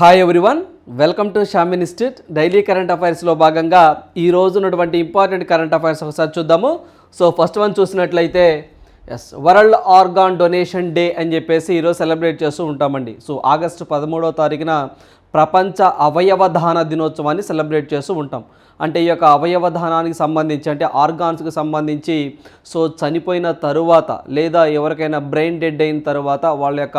Hi everyone welcome to Sham institute daily current అఫైర్స్లో భాగంగా ఈ రోజు ఉన్నటువంటి ఇంపార్టెంట్ కరెంట్ అఫైర్స్ ఒకసారి చూద్దాము. సో ఫస్ట్ వన్ చూసినట్లయితే as world organ donation day అని చెప్పేసి ఈరోజు సెలబ్రేట్ చేస్తూ ఉంటామండి. సో ఆగస్టు పదమూడవ తారీఖున ప్రపంచ అవయవ దాన దినోత్సవాన్ని సెలబ్రేట్ చేస్తూ ఉంటాం. అంటే ఈ యొక్క అవయవధానానికి సంబంధించి అంటే ఆర్గాన్స్కి సంబంధించి సో చనిపోయిన తరువాత లేదా ఎవరికైనా బ్రెయిన్ డెడ్ అయిన తర్వాత వాళ్ళ యొక్క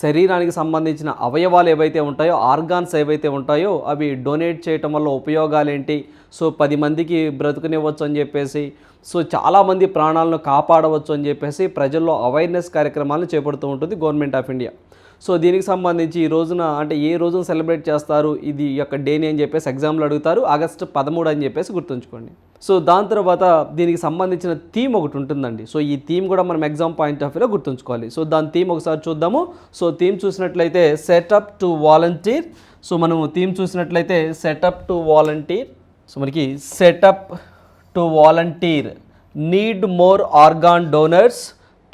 శరీరానికి సంబంధించిన అవయవాలు ఏవైతే ఉంటాయో ఆర్గాన్స్ ఏవైతే ఉంటాయో అవి డొనేట్ చేయటం వల్ల ఉపయోగాలు ఏంటి సో పది మందికి బ్రతుకునివ్వచ్చు అని చెప్పేసి సో చాలామంది ప్రాణాలను కాపాడవచ్చు అని చెప్పేసి ప్రజల్లో అవేర్నెస్ కార్యక్రమాలను చేపడుతూ ఉంటుంది గవర్నమెంట్ ఆఫ్ ఇండియా. సో దీనికి సంబంధించి ఈ రోజున అంటే ఏ రోజున సెలబ్రేట్ చేస్తారు? ఇది యొక్క డేని అని చెప్పేసి ఎగ్జామ్లో అడుగుతారు. ఆగస్టు పదమూడు అని చెప్పేసి గుర్తుంచుకోండి. సో దాని తర్వాత దీనికి సంబంధించిన థీమ్ ఒకటి ఉంటుందండి. సో ఈ థీమ్ కూడా మనం ఎగ్జామ్ పాయింట్ ఆఫ్ వ్యూలో గుర్తుంచుకోవాలి. సో దాని థీమ్ ఒకసారి చూద్దాము. సో థీమ్ చూసినట్లయితే set up to volunteer. So మనం థీమ్ చూసినట్లయితే set up to volunteer. So మనకి set up to volunteer. Need more organ donors.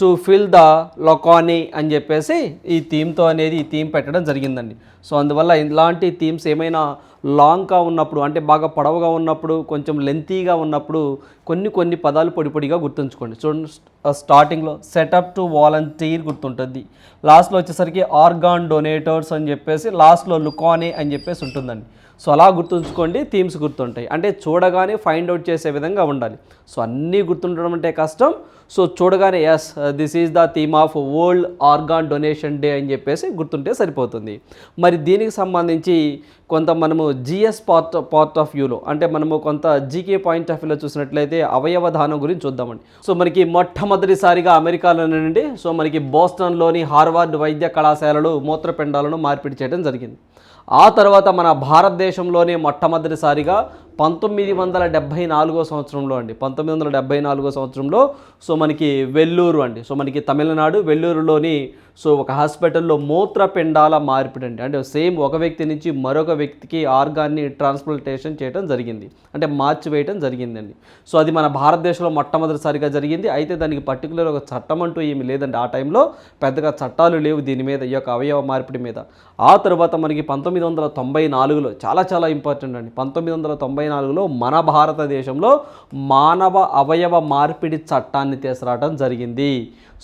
To fill the లొకానీ అని చెప్పేసి ఈ థీమ్తో అనేది ఈ థీమ్ పెట్టడం జరిగిందండి. సో అందువల్ల ఇలాంటి థీమ్స్ ఏమైనా లాంగ్గా ఉన్నప్పుడు అంటే బాగా పొడవుగా ఉన్నప్పుడు కొంచెం లెంతీగా ఉన్నప్పుడు కొన్ని కొన్ని పదాలు పొడి పొడిగా గుర్తుంచుకోండి. చూడండి స్టార్టింగ్లో సెటప్ టు వాలంటీర్ గుర్తుంటుంది. లాస్ట్లో వచ్చేసరికి ఆర్గాన్ డొనేటర్స్ అని చెప్పేసి లాస్ట్లో లుకానే అని చెప్పేసి ఉంటుందండి. సో అలా గుర్తుంచుకోండి థీమ్స్ గుర్తుంటాయి. అంటే చూడగానే ఫైండ్ అవుట్ చేసే విధంగా ఉండాలి. సో అన్నీ గుర్తుండడం అంటే కష్టం. సో చూడగానే as this is the theme of world organ donation day అని చెప్పేసి గుర్తుంటే సరిపోతుంది. మరి దీనికి సంబంధించి కొంత మనము జిఎస్ పార్ట్ పార్ట్ ఆఫ్ వ్యూలో అంటే మనము కొంత జీకే పాయింట్ ఆఫ్ వ్యూలో చూసినట్లయితే అవయవ దానం గురించి చూద్దామండి. సో మనకి మొట్టమొదటిసారిగా అమెరికాలో నుండి సో మనకి బోస్టన్లోని హార్వర్డ్ వైద్య కళాశాలలు మూత్రపిండాలను మార్పిడి చేయడం జరిగింది. ఆ తర్వాత మన భారతదేశంలోనే మొట్టమొదటిసారిగా పంతొమ్మిది వందల డెబ్భై నాలుగో సంవత్సరంలో అండి. పంతొమ్మిది వందల డెబ్భై నాలుగో సంవత్సరంలో సో మనకి వెల్లూరు అండి. సో మనకి తమిళనాడు వెల్లూరులోని సో ఒక హాస్పిటల్లో మూత్రపిండాల మార్పిడి అండి అంటే సేమ్ ఒక వ్యక్తి నుంచి మరొక వ్యక్తికి ఆర్గాన్ని ట్రాన్స్ప్లాంటేషన్ చేయడం జరిగింది. అంటే మార్చి వేయడం జరిగిందండి. సో అది మన భారతదేశంలో మొట్టమొదటిసారిగా జరిగింది. అయితే దానికి పర్టికులర్ ఒక చట్టం అంటూ ఏమి లేదండి. ఆ టైంలో పెద్దగా చట్టాలు లేవు దీని మీద ఈ యొక్క అవయవ మార్పిడి మీద. ఆ తర్వాత మనకి పంతొమ్మిది వందల తొంభై నాలుగులో చాలా చాలా ఇంపార్టెంట్ అండి. పంతొమ్మిది వందల తొంభై నాలుగులో మన భారతదేశంలో మానవ అవయవ మార్పిడి చట్టాన్ని తీసుకురావడం జరిగింది.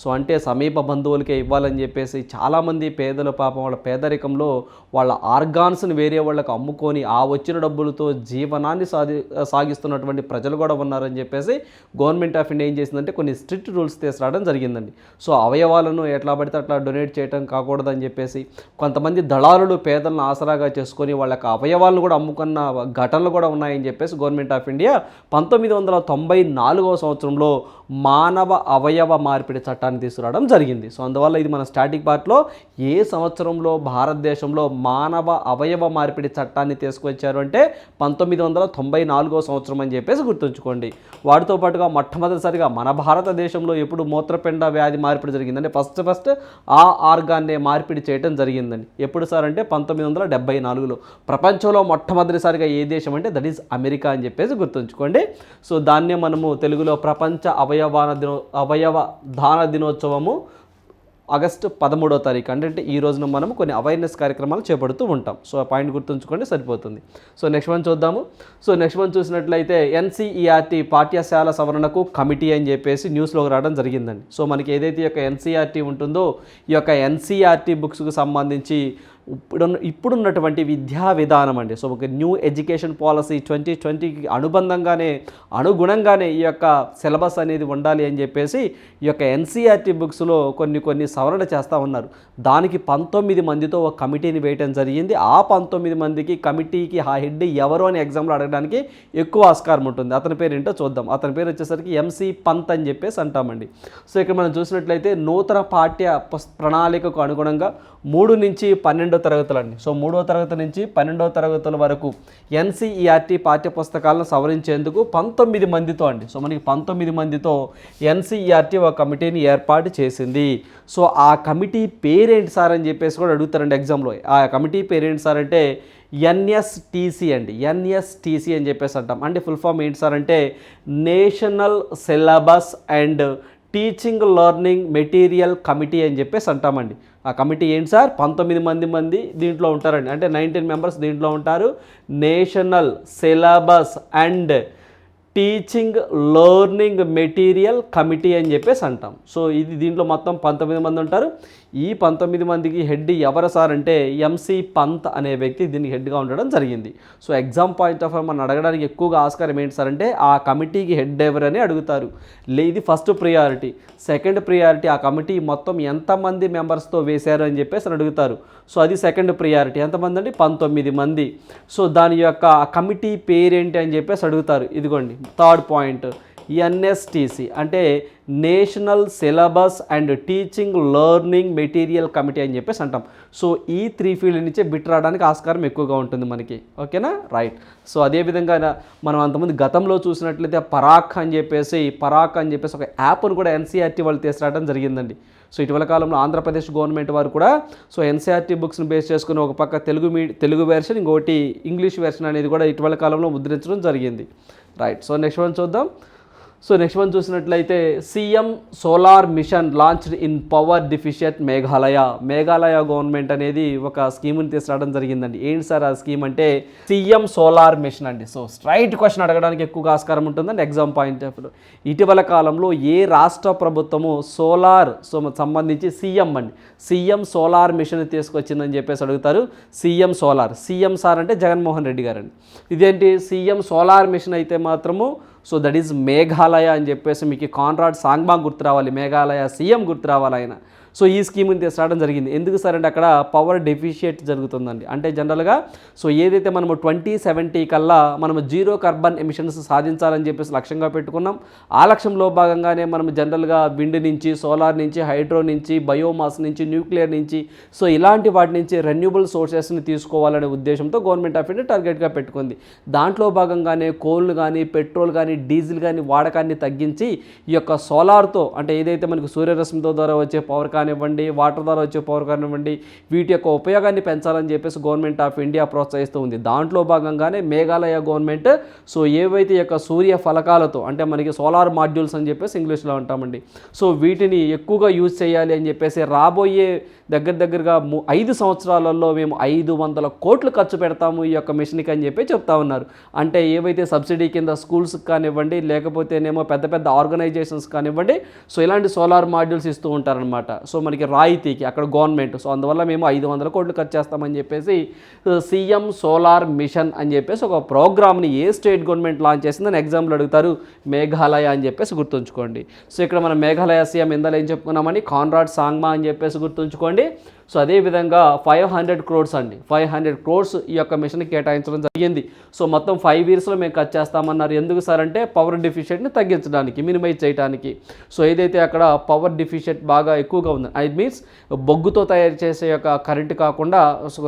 సో అంటే సమీప బంధువులకే ఇవ్వాలని చెప్పేసి చాలామంది పేదల పాపం వాళ్ళ పేదరికంలో వాళ్ళ ఆర్గాన్స్ని వేరే వాళ్ళకి అమ్ముకొని ఆ వచ్చిన డబ్బులతో జీవనాన్ని సాధి సాగిస్తున్నటువంటి ప్రజలు కూడా ఉన్నారని చెప్పేసి గవర్నమెంట్ ఆఫ్ ఇండియా ఏం చేసిందంటే కొన్ని స్ట్రిక్ట్ రూల్స్ తీసుకురావడం జరిగిందండి. సో అవయవాలను ఎట్లా పడితే అట్లా డొనేట్ చేయడం కాకూడదని చెప్పేసి కొంతమంది దళారులు పేదలను ఆసరాగా చేసుకొని వాళ్ళకి అవయవాలను కూడా అమ్ముకున్న ఘటనలు కూడా ఉన్నాయి. ఉన్నాయని చెప్పేసి గవర్నమెంట్ ఆఫ్ ఇండియా పంతొమ్మిది వందల తొంభై నాలుగవ సంవత్సరంలో మానవ అవయవ మార్పిడి చట్టాన్ని తీసుకురావడం జరిగింది. సో అందువల్ల ఇది మన స్టాటిక్ పార్ట్లో ఏ సంవత్సరంలో భారతదేశంలో మానవ అవయవ మార్పిడి చట్టాన్ని తీసుకువచ్చారు అంటే పంతొమ్మిది వందల తొంభై నాలుగో సంవత్సరం అని చెప్పేసి గుర్తుంచుకోండి. వాటితో పాటుగా మొట్టమొదటిసారిగా మన భారతదేశంలో ఎప్పుడు మూత్రపిండ వ్యాధి మార్పిడి జరిగిందంటే ఫస్ట్ ఫస్ట్ ఆ ఆర్గాన్నే మార్పిడి చేయడం జరిగిందండి. ఎప్పుడు సార్ అంటే పంతొమ్మిది వందల డెబ్బై నాలుగులో. ప్రపంచంలో మొట్టమొదటిసారిగా ఏ దేశం అంటే దట్ ఈస్ అమెరికా అని చెప్పేసి గుర్తుంచుకోండి. సో దాన్నే మనము తెలుగులో ప్రపంచ అవయవ అవయవాన దినో అవయవ దాన దినోత్సవము ఆగస్టు పదమూడో తారీఖు. అంటే ఈ రోజున మనం కొన్ని అవేర్నెస్ కార్యక్రమాలు చేపడుతూ ఉంటాం. సో ఆ పాయింట్ గుర్తుంచుకోండి సరిపోతుంది. సో నెక్స్ట్ వన్ చూద్దాము. సో నెక్స్ట్ వన్ చూసినట్లయితే ఎన్సీఈఆర్టీ పాఠ్యశాల సవరణకు కమిటీ అని చెప్పేసి న్యూస్లోకి రావడం జరిగిందండి. సో మనకి ఏదైతే ఈ యొక్క ఎన్సీఆర్టీ ఉంటుందో ఈ యొక్క ఎన్సీఆర్టీ బుక్స్కు సంబంధించి ఇప్పుడున్న ఇప్పుడున్నటువంటి విద్యా విధానం అండి. సో ఒక న్యూ ఎడ్యుకేషన్ పాలసీ ట్వంటీ ట్వంటీకి అనుబంధంగానే అనుగుణంగానే ఈ యొక్క సిలబస్ అనేది ఉండాలి అని చెప్పేసి ఈ యొక్క ఎన్సీఆర్టీ బుక్స్లో కొన్ని కొన్ని సవరణ చేస్తూ ఉన్నారు. దానికి పంతొమ్మిది మందితో ఒక కమిటీని వేయటం జరిగింది. ఆ పంతొమ్మిది మందికి కమిటీకి ఆ హెడ్ ఎవరు అని ఎగ్జామ్లో అడగడానికి ఎక్కువ ఆస్కారం ఉంటుంది. అతని పేరు ఏంటో చూద్దాం. అతని పేరు వచ్చేసరికి ఎంసీ పంత్ అని చెప్పేసి అంటామండి. సో ఇక్కడ మనం చూసినట్లయితే నూతన పాఠ్య ప్రణాళికకు అనుగుణంగా మూడు నుంచి పన్నెండు తరగతులు అండి సో మూడో తరగతి నుంచి పన్నెండో తరగతుల వరకు ఎన్సీఈఆర్టీ పాఠ్యపుస్తకాలను సవరించేందుకు పంతొమ్మిది మందితో అండి. సో మనకి పంతొమ్మిది మందితో ఎన్సీఈఆర్టీ ఒక కమిటీని ఏర్పాటు చేసింది. సో ఆ కమిటీ పేరేంటి సార్ అని చెప్పేసి కూడా అడుగుతారండి ఎగ్జామ్లో. ఆ కమిటీ పేరేంటి సార్ అంటే ఎన్ఎస్టీసీ అండి. ఎన్ఎస్టీసీ అని చెప్పేసి అంటాం. అంటే ఫుల్ ఫామ్ ఏంటి సార్ అంటే national syllabus and teaching learning material committee అని చెప్పేసి అంటామండి. ఆ కమిటీ ఏంటి సార్? పంతొమ్మిది మంది మంది దీంట్లో ఉంటారండి. అంటే నైన్టీన్ మెంబర్స్ దీంట్లో ఉంటారు. National syllabus and teaching learning material committee అని చెప్పేసి అంటాం. సో ఇది దీంట్లో మొత్తం పంతొమ్మిది మంది ఉంటారు. ఈ పంతొమ్మిది మందికి హెడ్ ఎవరు సార్ అంటే ఎంసీ పంత్ అనే వ్యక్తి దీనికి హెడ్గా ఉండడం జరిగింది. సో ఎగ్జామ్ పాయింట్ ఆఫ్ మనం అడగడానికి ఎక్కువగా ఆస్కారం ఏంటి సార్ అంటే ఆ కమిటీకి హెడ్ ఎవరని అడుగుతారు. లే ఇది ఫస్ట్ ప్రియారిటీ. సెకండ్ ప్రియారిటీ ఆ కమిటీ మొత్తం ఎంతమంది మెంబర్స్తో వేశారు అని చెప్పేసి అడుగుతారు. సో అది సెకండ్ ప్రియారిటీ. ఎంతమంది అండి పంతొమ్మిది మంది. సో దాని యొక్క కమిటీ పేరేంటి అని చెప్పేసి అడుగుతారు. ఇదిగోండి థర్డ్ పాయింట్. ఎన్ఎస్టీసీ అంటే national syllabus and teaching learning material committee అని చెప్పేసి అంటాం. సో ఈ త్రీ ఫీల్డ్ నుంచే బిట్ రావడానికి ఆస్కారం ఎక్కువగా ఉంటుంది మనకి. ఓకేనా? రైట్. సో అదేవిధంగా మనం అంతమంది గతంలో చూసినట్లయితే పరాక్ అని చెప్పేసి పరాక్ అని చెప్పేసి ఒక యాప్ను కూడా ఎన్సీఆర్టీ వాళ్ళు తీసుకురావడం జరిగిందండి. సో ఇటీవల కాలంలో ఆంధ్రప్రదేశ్ గవర్నమెంట్ వారు కూడా సో ఎన్సీఆర్టీ బుక్స్ని బేస్ చేసుకుని ఒక పక్క తెలుగు మీ తెలుగు వెర్షన్ ఇంకోటి ఇంగ్లీష్ వెర్షన్ అనేది కూడా ఇటీవల కాలంలో ముద్రించడం జరిగింది. రైట్. సో నెక్స్ట్ వన్ చూద్దాం. సో నెక్స్ట్ వన్ చూసినట్లయితే CM solar mission launched in power deficit Meghalaya. Meghalaya government అనేది ఒక స్కీమ్ని తీసుకురావడం జరిగిందండి. ఏంటి సార్ ఆ స్కీమ్ అంటే సీఎం సోలార్ మిషన్ అండి. సో స్ట్రైట్ క్వశ్చన్ అడగడానికి ఎక్కువగా ఆస్కారం ఉంటుందండి ఎగ్జామ్ పాయింట్ ఆఫ్ ఇటీవల కాలంలో ఏ రాష్ట్ర ప్రభుత్వము సోలార్ సో సంబంధించి సీఎం అండి. సీఎం సోలార్ మిషన్ తీసుకొచ్చిందని చెప్పేసి అడుగుతారు సీఎం సోలార్. సీఎం సార్ అంటే జగన్మోహన్ రెడ్డి గారండి. ఇదేంటి? సీఎం సోలార్ మిషన్ అయితే మాత్రము సో దట్ ఈజ్ మేఘాలయ అని చెప్పేసి మీకు కాన్రాడ్ సాంగ్బా గుర్తు రావాలి మేఘాలయ సీఎం గుర్తు రావాలి ఆయన. సో ఈ స్కీమ్ని తీసుకురావడం జరిగింది. ఎందుకు సార్ అంటే అక్కడ పవర్ డెఫిషియట్ జరుగుతుందండి. అంటే జనరల్గా సో ఏదైతే మనము ట్వంటీ సెవెంటీ కల్లా మనము జీరో కార్బన్ ఎమిషన్స్ సాధించాలని చెప్పేసి లక్ష్యంగా పెట్టుకున్నాం. ఆ లక్ష్యంలో భాగంగానే మనం జనరల్గా విండ్ నుంచి సోలార్ నుంచి హైడ్రో నుంచి బయోమాస్ నుంచి న్యూక్లియర్ నుంచి సో ఇలాంటి వాటి నుంచి రెన్యూబుల్ సోర్సెస్ని తీసుకోవాలనే ఉద్దేశంతో గవర్నమెంట్ ఆఫ్ ఇండియా టార్గెట్గా పెట్టుకుంది. దాంట్లో భాగంగానే కోల్ కానీ పెట్రోల్ కానీ డీజిల్ కానీ వాడకాన్ని తగ్గించి ఈ యొక్క సోలార్తో అంటే ఏదైతే మనకు సూర్యరశ్మితో ద్వారా వచ్చే పవర్ కానివ్వండి వాటర్ ద్వారా వచ్చే పవర్ కానివ్వండి వీటి యొక్క ఉపయోగాన్ని పెంచాలని చెప్పేసి గవర్నమెంట్ ఆఫ్ ఇండియా ప్రోత్సహిస్తూ ఉంది. దాంట్లో భాగంగానే మేఘాలయ గవర్నమెంట్ సో ఏవైతే యొక్క సూర్య ఫలకాలతో అంటే మనకి సోలార్ మాడ్యూల్స్ అని చెప్పేసి ఇంగ్లీష్లో అంటామండి సో వీటిని ఎక్కువగా యూజ్ చేయాలి అని చెప్పేసి రాబోయే దగ్గర దగ్గరగా ఐదు సంవత్సరాలలో మేము ఐదు వందల కోట్లు ఖర్చు పెడతాము ఈ యొక్క మిషన్కి అని చెప్పి చెప్తా ఉన్నారు. అంటే ఏవైతే సబ్సిడీ కింద స్కూల్స్కి కానివ్వండి లేకపోతేనేమో పెద్ద పెద్ద ఆర్గనైజేషన్స్ కానివ్వండి సో ఇలాంటి సోలార్ మాడ్యూల్స్ ఇస్తూ ఉంటారనమాట సో మనకి రాయితీకి అక్కడ గవర్నమెంట్. సో అందువల్ల మేము ఐదు వందల కోట్లు ఖర్చు చేస్తామని చెప్పేసి సీఎం సోలార్ మిషన్ అని చెప్పేసి ఒక ప్రోగ్రామ్ని ఏ స్టేట్ గవర్నమెంట్ లాంచ్ చేసిందని ఎగ్జాంపుల్ అడుగుతారు మేఘాలయ అని చెప్పేసి గుర్తుంచుకోండి. సో ఇక్కడ మనం మేఘాలయ సీఎం ఇందాలో ఏం చెప్పుకున్నామని కాన్రాడ్ సాంగ్మా అని చెప్పేసి గుర్తుంచుకోండి. gibi సో అదేవిధంగా ఫైవ్ హండ్రెడ్ క్రోడ్స్ అండి. ఫైవ్ హండ్రెడ్ క్రోడ్స్ ఈ యొక్క మిషన్ కేటాయించడం జరిగింది. సో మొత్తం ఫైవ్ ఇయర్స్లో మేము కట్ చేస్తామన్నారు. ఎందుకు సార్ అంటే పవర్ డిఫిషియెంట్ని తగ్గించడానికి మినిమైజ్ చేయడానికి సో ఏదైతే అక్కడ పవర్ డిఫిషియెంట్ బాగా ఎక్కువగా ఉంది ఐ మీన్స్ బొగ్గుతో తయారు చేసే యొక్క కరెంట్ కాకుండా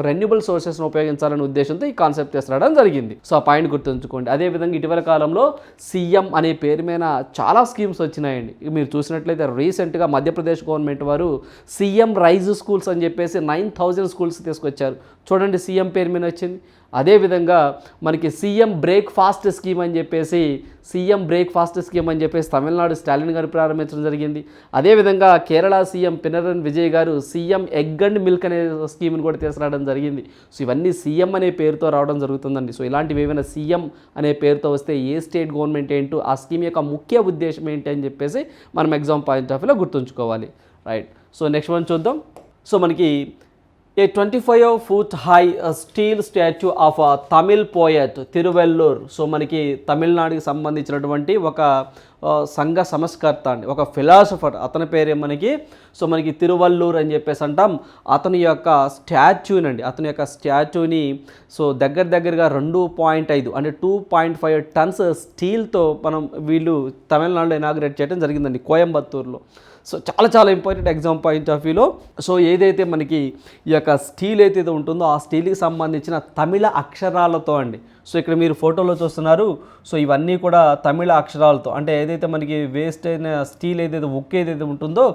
రెన్యూబుల్ సోర్సెస్ను ఉపయోగించాలనే ఉద్దేశంతో ఈ కాన్సెప్ట్ తీసుకురావడం జరిగింది. సో ఆ పాయింట్ గుర్తుంచుకోండి. అదేవిధంగా ఇటీవల కాలంలో సీఎం అనే పేరు మీద చాలా స్కీమ్స్ వచ్చినాయండి. మీరు చూసినట్లయితే రీసెంట్గా మధ్యప్రదేశ్ గవర్నమెంట్ వారు సీఎం రైజ్ స్కూల్స్ అని చెప్పి చెప్పేసి నైన్ థౌజండ్ స్కూల్స్ తీసుకొచ్చారు. చూడండి సీఎం పేరు మీద వచ్చింది. అదేవిధంగా మనకి సీఎం బ్రేక్ఫాస్ట్ స్కీమ్ అని చెప్పేసి సీఎం బ్రేక్ఫాస్ట్ స్కీమ్ అని చెప్పేసి తమిళనాడు స్టాలిన్ గారు ప్రారంభించడం జరిగింది. అదేవిధంగా కేరళ సీఎం పినరన్ విజయ్ గారు సీఎం ఎగ్ అండ్ మిల్క్ అనే స్కీమ్ని కూడా తీసుకురావడం జరిగింది. సో ఇవన్నీ సీఎం అనే పేరుతో రావడం జరుగుతుందండి. సో ఇలాంటివి ఏమైనా సీఎం అనే పేరుతో వస్తే ఏ స్టేట్ గవర్నమెంట్ ఏంటో ఆ స్కీమ్ యొక్క ముఖ్య ఉద్దేశం ఏంటి అని చెప్పేసి మనం ఎగ్జామ్ పాయింట్ ఆఫ్ వ్యూలో గుర్తుంచుకోవాలి. రైట్. సో నెక్స్ట్ వన్ చూద్దాం. సో మనకి a twenty five foot high steel statue of Tamil poet Tiruvellur. So మనకి తమిళనాడుకి సంబంధించినటువంటి ఒక సంఘ సంస్కర్త అండి. ఒక ఫిలాసఫర్ అతని పేరే మనకి సో మనకి తిరువల్లూర్ అని చెప్పేసి అంటాం. అతని యొక్క స్టాచ్యూనండి అతని యొక్క స్టాచ్యూని సో దగ్గర దగ్గరగా రెండు పాయింట్ ఐదు అంటే టూ పాయింట్ ఫైవ్ టన్స్ స్టీల్తో మనం వీళ్ళు తమిళనాడులో ఇనాగ్రేట్ చేయడం జరిగిందండి కోయంబత్తూరులో. సో చాలా చాలా ఇంపార్టెంట్ ఎగ్జామ్ పాయింట్ ఆఫ్ వ్యూలో. సో ఏదైతే మనకి ఈ యొక్క స్టీల్ ఏదైతే ఉంటుందో ఆ స్టీల్కి సంబంధించిన తమిళ అక్షరాలతో అండి సో ఇక్కడ మీరు ఫోటోలో చూస్తున్నారు. సో ఇవన్నీ కూడా తమిళ అక్షరాలతో అంటే ఏదైతే మనకి వేస్ట్ అయిన స్టీల్ ఏదైతే ఉక్ ఏదైతే ఉంటుందో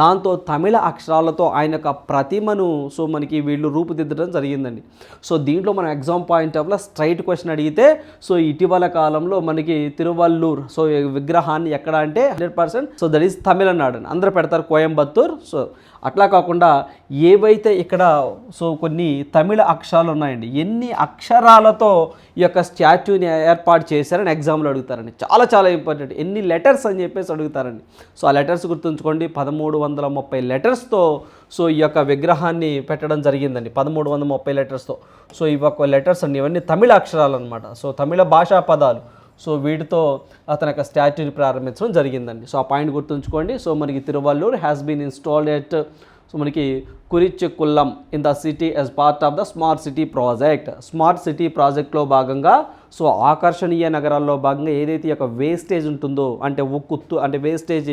దాంతో తమిళ అక్షరాలతో ఆయన యొక్క ప్రతిమను సో మనకి వీళ్ళు రూపుదిద్దడం జరిగిందండి. సో దీంట్లో మనం ఎగ్జామ్ పాయింట్ ఆఫ్లో స్ట్రైట్ క్వశ్చన్ అడిగితే సో ఇటీవల కాలంలో మనకి తిరువల్లూర్ సో విగ్రహాన్ని ఎక్కడ అంటే hundred percent so that is Tamil Nadu అని అందరూ పెడతారు కోయంబత్తూర్ సో అట్లా కాకుండా ఏవైతే ఇక్కడ సో కొన్ని తమిళ అక్షరాలు ఉన్నాయండి ఎన్ని అక్షరాలతో ఈ యొక్క స్టాచ్యూని ఏర్పాటు చేశారని ఎగ్జామ్లో అడుగుతారండి. చాలా చాలా ఇంపార్టెంట్. ఎన్ని లెటర్స్ అని చెప్పేసి అడుగుతారండి. సో ఆ లెటర్స్ గుర్తుంచుకోండి. పదమూడు వందల ముప్పై లెటర్స్తో సో ఈ యొక్క విగ్రహాన్ని పెట్టడం జరిగిందండి. పదమూడు వందల ముప్పై లెటర్స్తో. సో ఇవి ఒక లెటర్స్ అండి ఇవన్నీ తమిళ అక్షరాలు అనమాట సో తమిళ భాషా పదాలు. సో వీటితో అతని యొక్క స్టాట్యూని ప్రారంభించడం జరిగిందండి. సో ఆ పాయింట్ గుర్తుంచుకోండి. సో మనకి Tiruvallur has been installed at so మనకి Kurichikulam in the city as part of the smart city project smart city ప్రాజెక్ట్లో భాగంగా సో ఆకర్షణీయ నగరాల్లో భాగంగా ఏదైతే యొక్క వేస్టేజ్ ఉంటుందో అంటే ఉక్కు అంటే వేస్టేజ్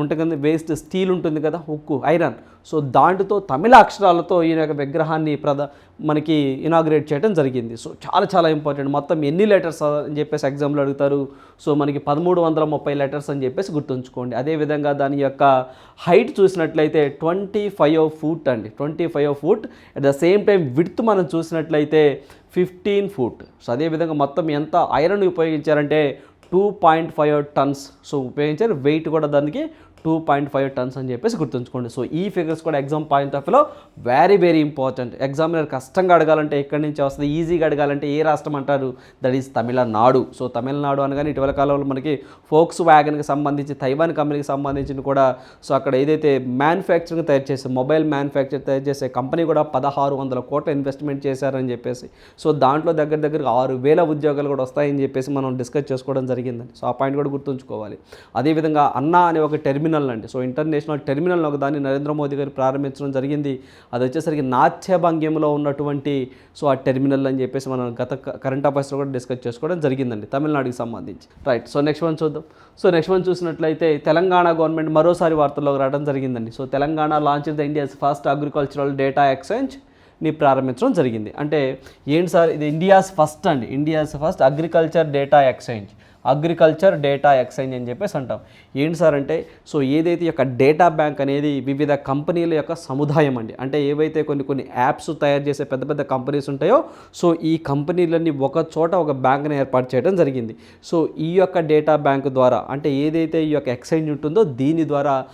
ఉంటుంది కదా వేస్ట్ స్టీల్ ఉంటుంది కదా ఉక్కు ఐరన్ సో దాంట్తో తమిళ అక్షరాలతో ఈయన యొక్క విగ్రహాన్ని ప్రద మనకి ఇనాగ్రేట్ చేయడం జరిగింది. సో చాలా చాలా ఇంపార్టెంట్ మొత్తం ఎన్ని లెటర్స్ అని చెప్పేసి ఎగ్జామ్లో అడుగుతారు. సో మనకి పదమూడు వందల ముప్పై లెటర్స్ అని చెప్పేసి గుర్తుంచుకోండి. అదేవిధంగా దాని యొక్క హైట్ చూసినట్లయితే ట్వంటీ ఫైవ్ ఫూట్ అండి twenty five foot at the same time width మనం చూసినట్లయితే ఫిఫ్టీన్ ఫుట్ సో అదేవిధంగా మొత్తం ఎంత iron ఉపయోగించారంటే two point five tons so ఉపయోగించారు. వెయిట్ కూడా దానికి టూ పాయింట్ ఫైవ్ టన్స్ అని చెప్పేసి గుర్తుంచుకోండి. సో ఈ ఫిగర్స్ కూడా ఎగ్జామ్ పాయింట్ ఆఫ్ వ్యూలో వెరీ వెరీ ఇంపార్టెంట్ ఎగ్జామినర్ కష్టంగా అడగాలంటే ఎక్కడి నుంచి వస్తుంది? ఈజీగా అడగాలంటే ఏ రాష్ట్రం అంటారు? That is Tamil Nadu so Tamil Nadu అనగానే ఇటీవల కాలంలో మనకి ఫోక్స్ వ్యాగన్కి సంబంధించి తైవాన్ కంపెనీకి సంబంధించిన కూడా సో అక్కడ ఏదైతే మ్యానుఫ్యాక్చరింగ్ తయారు చేసే మొబైల్ మ్యానుఫ్యాక్చర్ తయారు చేసే కంపెనీ కూడా పదహారు వందల కోట్ల ఇన్వెస్ట్మెంట్ చేశారని చెప్పేసి సో దాంట్లో దగ్గర దగ్గర ఆరు వేల ఉద్యోగాలు కూడా వస్తాయని చెప్పేసి మనం డిస్కస్ చేసుకోవడం జరిగిందండి. సో ఆ పాయింట్ కూడా గుర్తుంచుకోవాలి. అదేవిధంగా అన్నా అనే ఒక టెర్మినల్ అండి. సో ఇంటర్నేషనల్ టెర్మినల్ ఒక దాన్ని నరేంద్ర మోదీ గారు ప్రారంభించడం జరిగింది. అది వచ్చేసరికి నాట్యభంగ్యంలో ఉన్నటువంటి సో ఆ టెర్మినల్ అని చెప్పేసి మనం గత కరెంట్ అఫైర్స్లో కూడా డిస్కస్ చేసుకోవడం జరిగిందండి తమిళనాడుకి సంబంధించి. రైట్ సో నెక్స్ట్ వన్ చూద్దాం. సో నెక్స్ట్ వన్ చూసినట్లయితే తెలంగాణ గవర్నమెంట్ మరోసారి వార్తల్లోకి రావడం జరిగిందండి. So Telangana launch the India's first agricultural data ఎక్స్చేంజ్ని ప్రారంభించడం జరిగింది. అంటే ఏంటి సార్ ఇది ఇండియాస్ ఫస్ట్ అండి. India's first agriculture data exchange. Agriculture data exchange అని చెప్పేసి అంటాం. ఏంటి సార్ అంటే సో ఏదైతే యొక్క డేటా బ్యాంక్ అనేది వివిధ కంపెనీల యొక్క సముదాయం అండి. అంటే ఏవైతే కొన్ని కొన్ని యాప్స్ తయారు చేసే పెద్ద పెద్ద కంపెనీస్ ఉంటాయో సో ఈ కంపెనీలన్నీ ఒక చోట ఒక బ్యాంక్ని ఏర్పాటు చేయడం జరిగింది. సో ఈ యొక్క డేటా బ్యాంక్ ద్వారా అంటే ఏదైతే ఈ యొక్క ఎక్స్చేంజ్ ఉంటుందో దీని ద్వారా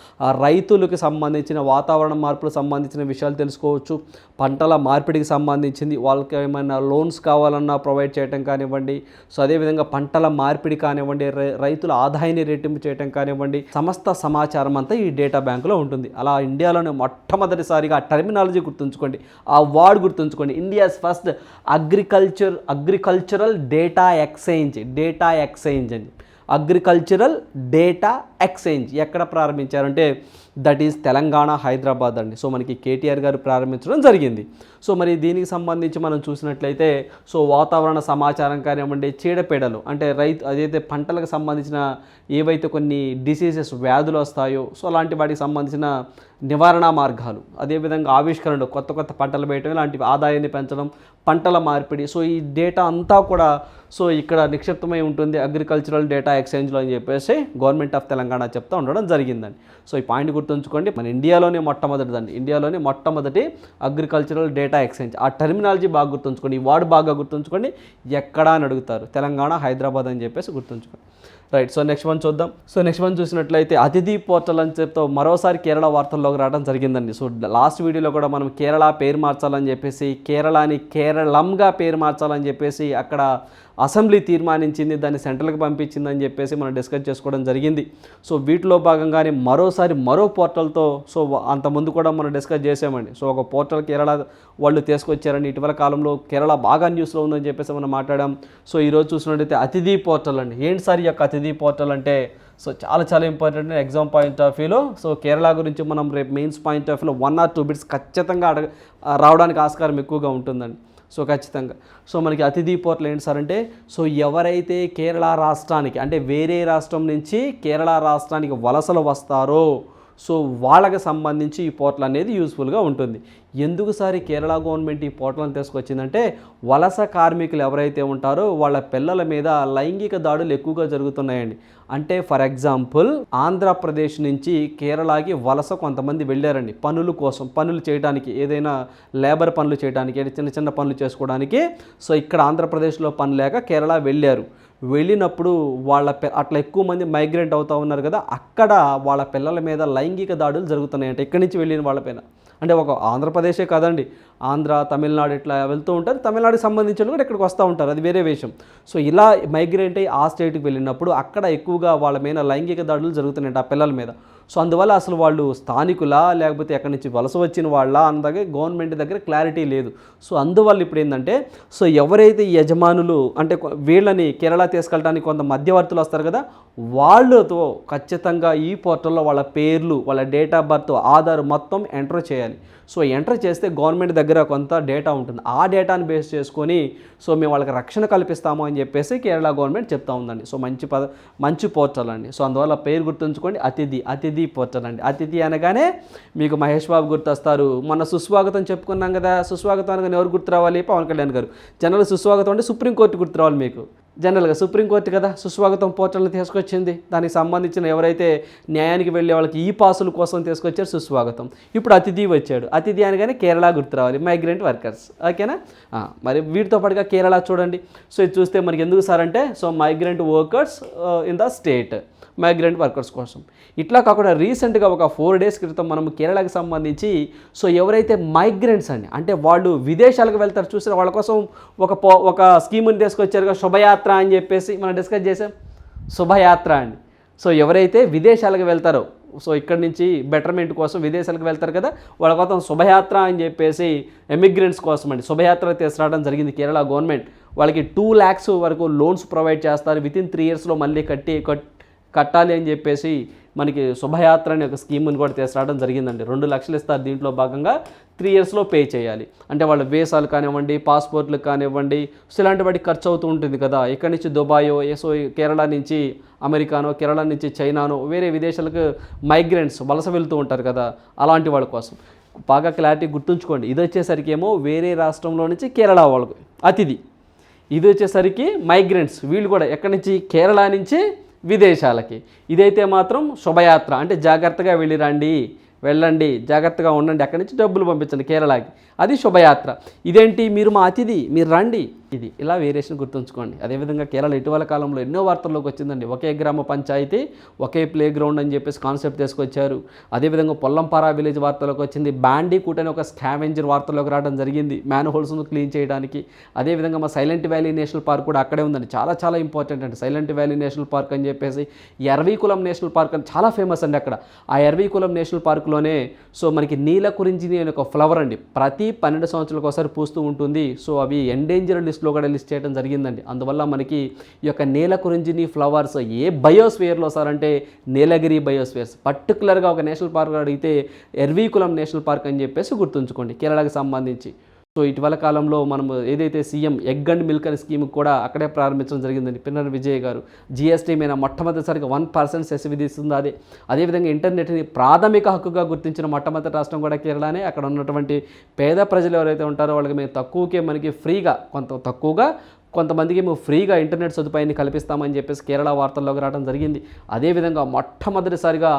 రైతులకు సంబంధించిన వాతావరణ మార్పులకు సంబంధించిన విషయాలు తెలుసుకోవచ్చు. పంటల మార్పిడికి సంబంధించింది వాళ్ళకి ఏమైనా లోన్స్ కావాలన్నా ప్రొవైడ్ చేయడం కానివ్వండి. సో అదేవిధంగా పంటల మార్పిడి కానివ్వండి రై- రైతుల ఆదాయాన్ని రెట్టింపు చేయడం కానివ్వండి. సమస్త సమాచారం అంతా ఈ డేటా బ్యాంకులో ఉంటుంది. అలా ఇండియాలోనే మొట్టమొదటిసారిగా ఆ టర్మినాలజీ గుర్తుంచుకోండి ఆ వర్డ్ గుర్తుంచుకోండి. India's first agriculture agricultural data exchange data exchange అని. అగ్రికల్చరల్ డేటా ఎక్స్చేంజ్ ఎక్కడ ప్రారంభించారంటే దట్ ఈస్ తెలంగాణ హైదరాబాద్ అండి. సో మనకి కేటీఆర్ గారు ప్రారంభించడం జరిగింది. సో మరి దీనికి సంబంధించి మనం చూసినట్లయితే సో వాతావరణ సమాచారం కానివ్వండి చీడపీడలు అంటే రైతు అదైతే పంటలకు సంబంధించిన ఏవైతే కొన్ని డిసీజెస్ వ్యాధులు వస్తాయో సో అలాంటి వాటికి సంబంధించిన నివారణ మార్గాలు అదేవిధంగా ఆవిష్కరణలు కొత్త కొత్త పంటలు వేయటం ఇలాంటి ఆదాయాన్ని పెంచడం పంటల మార్పిడి సో ఈ డేటా అంతా కూడా సో ఇక్కడ నిక్షిప్తమై ఉంటుంది అగ్రికల్చరల్ డేటా ఎక్స్చేంజ్లో అని చెప్పేసి గవర్నమెంట్ ఆఫ్ తెలంగాణ చెప్తా ఉండడం జరిగిందండి. సో ఈ పాయింట్ గుర్తుంచుకోండి మన ఇండియాలోనే మొట్టమొదటిదండి. ఇండియాలోనే మొట్టమొదటి అగ్రికల్చరల్ డేటా ఎక్స్చేంజ్. ఆ టెర్మినాలజీ బాగా గుర్తుంచుకోండి ఈ వర్డ్ బాగా గుర్తుంచుకోండి ఎక్కడా అని అడుగుతారు. తెలంగాణ హైదరాబాద్ అని చెప్పేసి గుర్తుంచుకోండి. రైట్ సో నెక్స్ట్ వన్ చూద్దాం. సో నెక్స్ట్ వన్ చూసినట్లయితే అతిథి పోర్టల్ అని చెప్తా మరోసారి కేరళ వార్తల్లోకి రావడం జరిగిందండి. సో లాస్ట్ వీడియోలో కూడా మనం కేరళ పేరు మార్చాలని చెప్పేసి కేరళని కేరళంగా పేరు మార్చాలని చెప్పేసి అక్కడ అసెంబ్లీ తీర్మానించింది దాన్ని సెంట్రల్కి పంపించిందని చెప్పేసి మనం డిస్కస్ చేసుకోవడం జరిగింది. సో వీటిలో భాగంగానే మరోసారి మరో పోర్టల్తో సో అంత ముందు కూడా మనం డిస్కస్ చేసామండి. సో ఒక పోర్టల్ కేరళ వాళ్ళు తీసుకొచ్చారండి ఇటీవల కాలంలో కేరళ బాగా న్యూస్లో ఉందని చెప్పేసి మనం మాట్లాడాం. సో ఈరోజు చూసినట్టయితే అతిథి పోర్టల్ అండి. ఏంటి సార్ ఈ యొక్క అతిథి? పోర్టల్ అంటే సో చాలా చాలా ఇంపార్టెంట్ ఎగ్జామ్ పాయింట్ ఆఫ్ వ్యూలో. సో కేరళ గురించి మనం రేపు మెయిన్స్ పాయింట్ ఆఫ్ వ్యూలో వన్ ఆర్ టూ బిట్స్ ఖచ్చితంగా అడగ రావడానికి ఆస్కారం ఎక్కువగా ఉంటుందండి. సో ఖచ్చితంగా. సో మనకి అతిథి పోర్టల్ ఏంటి సార్ అంటే సో ఎవరైతే కేరళ రాష్ట్రానికి అంటే వేరే రాష్ట్రం నుంచి కేరళ రాష్ట్రానికి వలసలు వస్తారో సో వాళ్ళకి సంబంధించి ఈ పోర్టల్ అనేది యూస్ఫుల్గా ఉంటుంది. ఎందుకు సారి కేరళ గవర్నమెంట్ ఈ పోర్టల్ని తీసుకొచ్చిందంటే వలస కార్మికులు ఎవరైతే ఉంటారో వాళ్ళ పిల్లల మీద లైంగిక దాడులు ఎక్కువగా జరుగుతున్నాయండి. అంటే ఫర్ ఎగ్జాంపుల్ ఆంధ్రప్రదేశ్ నుంచి కేరళకి వలస కొంతమంది వెళ్ళారండి. పనుల కోసం పనులు చేయడానికి ఏదైనా లేబర్ పనులు చేయడానికి చిన్న చిన్న పనులు చేసుకోవడానికి. సో ఇక్కడ ఆంధ్రప్రదేశ్లో పని లేక కేరళ వెళ్ళారు. వెళ్ళినప్పుడు వాళ్ళ అట్లా ఎక్కువ మంది మైగ్రేట్ అవుతూ ఉన్నారు కదా అక్కడ వాళ్ళ పిల్లల మీద లైంగిక దాడులు జరుగుతున్నాయంట ఇక్కడి నుంచి వెళ్ళిన వాళ్ళపైన అంటే ఒక ఆంధ్రప్రదేశే కాదండి. ఆంధ్ర తమిళనాడు ఇట్లా వెళ్తూ ఉంటారు. తమిళనాడుకి సంబంధించిన కూడా ఇక్కడికి వస్తూ ఉంటారు. అది వేరే విషయం. సో ఇలా మైగ్రేట్ అయ్యి ఆ స్టేట్కి వెళ్ళినప్పుడు అక్కడ ఎక్కువగా వాళ్ళ మీద లైంగిక దాడులు జరుగుతున్నాయి ఆ పిల్లల మీద. సో అందువల్ల అసలు వాళ్ళు స్థానికులా లేకపోతే ఎక్కడి నుంచి వలస వచ్చిన వాళ్ళ అన్నదాగే గవర్నమెంట్ దగ్గర క్లారిటీ లేదు. సో అందువల్ల ఇప్పుడు ఏంటంటే సో ఎవరైతే యజమానులు అంటే వీళ్ళని కేరళ తీసుకెళ్ళడానికి కొంత మధ్యవర్తులు వస్తారు కదా వాళ్ళతో ఖచ్చితంగా ఈ పోర్టల్లో వాళ్ళ పేర్లు వాళ్ళ డేట్ ఆఫ్ బర్త్ ఆధార్ మొత్తం ఎంటర్ చేయాలి. సో ఎంటర్ చేస్తే గవర్నమెంట్ దగ్గర కొంత డేటా ఉంటుంది. ఆ డేటాని బేస్ చేసుకొని సో మేము వాళ్ళకి రక్షణ కల్పిస్తాము అని చెప్పేసి కేరళ గవర్నమెంట్ చెప్తా ఉందండి. సో మంచి పద మంచి పోర్టల్ అండి. సో అందువల్ల పేరు గుర్తుంచుకోండి. అతిథి అతిథి పోర్టల్ అండి అతిథి అనగానే మీకు మహేష్ బాబు గుర్తొస్తారు. మొన్న సుస్వాగతం చెప్పుకున్నాం కదా సుస్వాగతం అనగానే ఎవరు గుర్తు రావాలి? పవన్ కళ్యాణ్ గారు. జనరల్ సుస్వాగతం అంటే సుప్రీంకోర్టు గుర్తు రావాలి మీకు. జనరల్గా సుప్రీంకోర్టు కదా సుస్వాగతం పోర్టల్ని తీసుకొచ్చింది. దానికి సంబంధించిన ఎవరైతే న్యాయానికి వెళ్ళే వాళ్ళకి ఈ పాసుల కోసం తీసుకొచ్చారు సుస్వాగతం. ఇప్పుడు అతిథి వచ్చాడు. అతిథి అనగానే కేరళ గుర్తు రావాలి. మైగ్రెంట్ వర్కర్స్ ఓకేనా? మరి వీటితో పాటుగా కేరళ చూడండి. సో ఇది చూస్తే మనకి ఎందుకు సార్ అంటే so migrant workers in the state migrant workers కోసం. ఇట్లా కాకుండా రీసెంట్గా ఒక ఫోర్ డేస్ క్రితం మనం కేరళకి సంబంధించి సో ఎవరైతే మైగ్రెంట్స్ అండి అంటే వాళ్ళు విదేశాలకు వెళ్తారు చూసారు వాళ్ళ కోసం ఒక పో ఒక స్కీమ్ని తీసుకొచ్చారు శుభయాత్ర అని చెప్పేసి మనం డిస్కస్ చేసాం శుభయాత్ర అండి. సో ఎవరైతే విదేశాలకు వెళ్తారో సో ఇక్కడి నుంచి బెటర్మెంట్ కోసం విదేశాలకు వెళ్తారు కదా వాళ్ళ కోసం శుభయాత్ర అని చెప్పేసి ఎమిగ్రెంట్స్ కోసం అండి. శుభయాత్ర తీసుకురావడం జరిగింది కేరళ గవర్నమెంట్. వాళ్ళకి టూ ల్యాక్స్ వరకు లోన్స్ ప్రొవైడ్ చేస్తారు. విత్ ఇన్ త్రీ ఇయర్స్లో మళ్ళీ కట్టి కట్ కట్టాలి అని చెప్పేసి మనకి శుభయాత్ర అనే ఒక స్కీమ్ని కూడా తీసుకురావడం జరిగిందండి. రెండు లక్షలు ఇస్తారు దీంట్లో భాగంగా త్రీ ఇయర్స్లో పే చేయాలి. అంటే వాళ్ళ వేసాలు కానివ్వండి పాస్పోర్ట్లు కానివ్వండి సో ఇలాంటి వాటికి ఖర్చు అవుతూ ఉంటుంది కదా. ఇక్కడి నుంచి దుబాయో ఏసో కేరళ నుంచి అమెరికానో కేరళ నుంచి చైనానో వేరే విదేశాలకు మైగ్రెంట్స్ వలస వెళ్తూ ఉంటారు కదా అలాంటి వాళ్ళ కోసం. బాగా క్లారిటీ గుర్తుంచుకోండి. ఇది వచ్చేసరికి ఏమో వేరే రాష్ట్రంలో నుంచి కేరళ వాళ్ళకు అతిథి. ఇది వచ్చేసరికి మైగ్రెంట్స్ వీళ్ళు కూడా ఎక్కడి నుంచి? కేరళ నుంచి విదేశాలకి. ఇదైతే మాత్రం శుభయాత్ర. అంటే జాగ్రత్తగా వెళ్ళి రండి వెళ్ళండి జాగ్రత్తగా ఉండండి. అక్కడి నుంచి డబ్బులు పంపించండి కేరళకి. అది శుభయాత్ర. ఇదేంటి? మీరు మా అతిథి మీరు రండి. ఇది. ఇలా వేరియేషన్ గుర్తుంచుకోండి. అదేవిధంగా కేరళ ఇటీవల కాలంలో ఎన్నో వార్తల్లోకి వచ్చిందండి. ఒకే గ్రామ పంచాయతీ ఒకే ప్లే గ్రౌండ్ అని చెప్పేసి కాన్సెప్ట్ తీసుకొచ్చారు. అదేవిధంగా పొల్లంపారా విలేజ్ వార్తలోకి వచ్చింది. బ్యాండీకూట్ అనే ఒక స్కావెంజర్ వార్తలోకి రావడం జరిగింది. మ్యాన్ హోల్స్ను క్లీన్ చేయడానికి. అదేవిధంగా మా సైలెంట్ వ్యాలీ నేషనల్ పార్క్ కూడా అక్కడే ఉందండి. చాలా చాలా ఇంపార్టెంట్ అండి. సైలెంట్ వ్యాలీ నేషనల్ పార్క్ అని చెప్పేసి ఎర్వీకులం నేషనల్ పార్క్ అని చాలా ఫేమస్ అండి అక్కడ. ఆ ఎర్వీకులం నేషనల్ పార్క్లోనే సో మనకి నీల గురించి అనే ఒక ఫ్లవర్ అండి. ప్రతి పన్నెండు సంవత్సరాలకు ఒకసారి పూస్తూ ఉంటుంది. సో అవి ఎండేంజర్ లిస్ట్లో కూడా లిస్ట్ చేయడం జరిగిందండి. అందువల్ల మనకి ఈ యొక్క నీల కురింజిని ఫ్లవర్స్ ఏ బయోస్ఫియర్లో సార్ అంటే నీలగిరి బయోస్ఫియర్స్. పర్టికులర్గా ఒక నేషనల్ పార్క్ అడిగితే ఎర్వీకులం నేషనల్ పార్క్ అని చెప్పేసి గుర్తుంచుకోండి. కేరళకు సంబంధించి. సో ఇటీవల కాలంలో మనం ఏదైతే సీఎం ఎగ్ అండ్ మిల్క్ అనే స్కీమ్ కూడా అక్కడే ప్రారంభించడం జరిగిందండి. పిన్నర విజయ్ గారు. జిఎస్టీ మీద మొట్టమొదటిసారిగా వన్ పర్సెంట్ సెస్ విధిస్తుంది. అదే అదేవిధంగా ఇంటర్నెట్ని ప్రాథమిక హక్కుగా గుర్తించిన మొట్టమొదటి రాష్ట్రం కూడా కేరళనే. అక్కడ ఉన్నటువంటి పేద ప్రజలు ఎవరైతే ఉంటారో వాళ్ళకి మేము తక్కువకే మనకి ఫ్రీగా కొంత తక్కువగా కొంతమందికి మేము ఫ్రీగా ఇంటర్నెట్ సదుపాయాన్ని కల్పిస్తామని చెప్పేసి కేరళ వార్తల్లోకి రావడం జరిగింది. అదేవిధంగా మొట్టమొదటిసారిగా